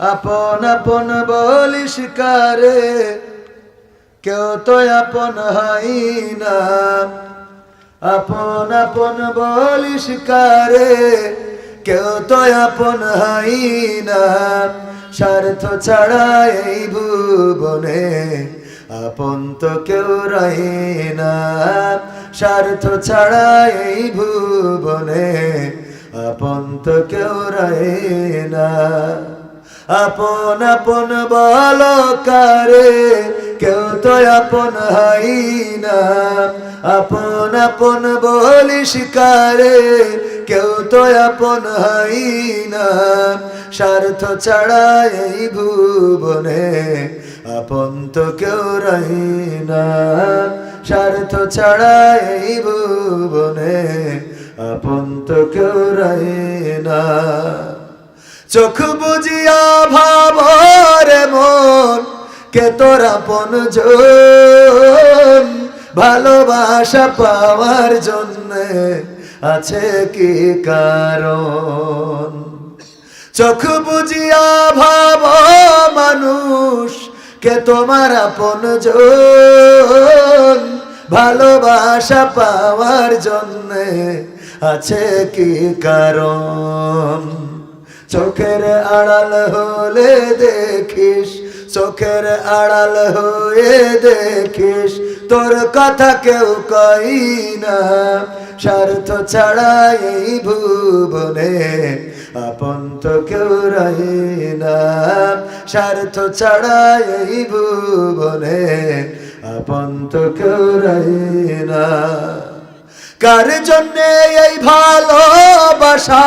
আপন আপন বলিস কারে, কেউ তো আপন হয় না। আপন আপন বলিস কারে, কেউ তো আপন হয় না। স্বার্থ ছাড়া এই ভুবনে আপন তো কেউ রহে না। স্বার্থ ছাড়া এই ভুবনে আপন তো কেউ রহে না। আপন আপন বল কারে, কেউ তো আপন হাই না। আপন আপন বলিস কারে, কেউ তো আপন হাই না। স্বার্থ ছাড়া এই ভুবনে আপন তো কেউ রহি না। স্বার্থ ছাড়া এই ভুবনে আপন তো কেউ রহি না। চোখ বুঝিয়া ভাবরে মন, কে তোরা পন ভালোবাসা পাওয়ার জন্য আছে কি কারণ? চোখ বুঝিয়া ভাব মানুষ, কে তোমার আপন ভালোবাসা পাওয়ার জন্য আছে কি কারণ? চোখের আড়াল হলে দেখিস, চোখের আড়াল হয়ে দেখিস। তোর কথা কেউ কই না, স্বার্থ ছাড়া এই ভুবনে আপন তো কেউ রহে না। স্বার্থ ছাড়া এই ভুবনে আপন তো কেউ রহে না। কার জন্যে এই ভালোবাসা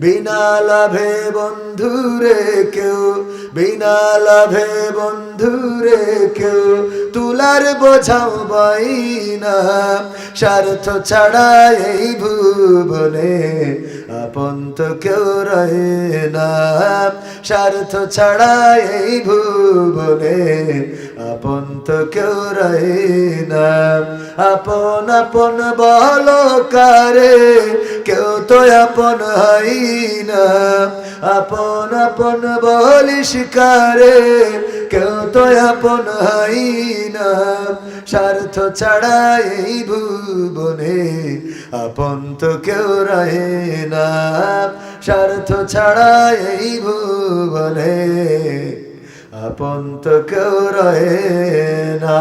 বিনা লাভে বন্ধুরে কেউ, বিনা লাভে বন্ধুরে কেউ, তুলার বোঝাও বাই না স্বার্থ ছাড়া এই ভুবনে আপন তো কেউ রহে না। স্বার্থ ছাড়া এই ভুবনে আপন তো কেউ রহে না। আপন আপন বলো কারে কেউ তো আপন হই না। আপন আপন বলিস কারে কেউ তো আপন হই না। স্বার্থ ছাড়া এই ভুবনে আপন তো কেউ রহে না। স্বার্থ ছাড়া এই ভুবনে আপন তো কেউ রহে না।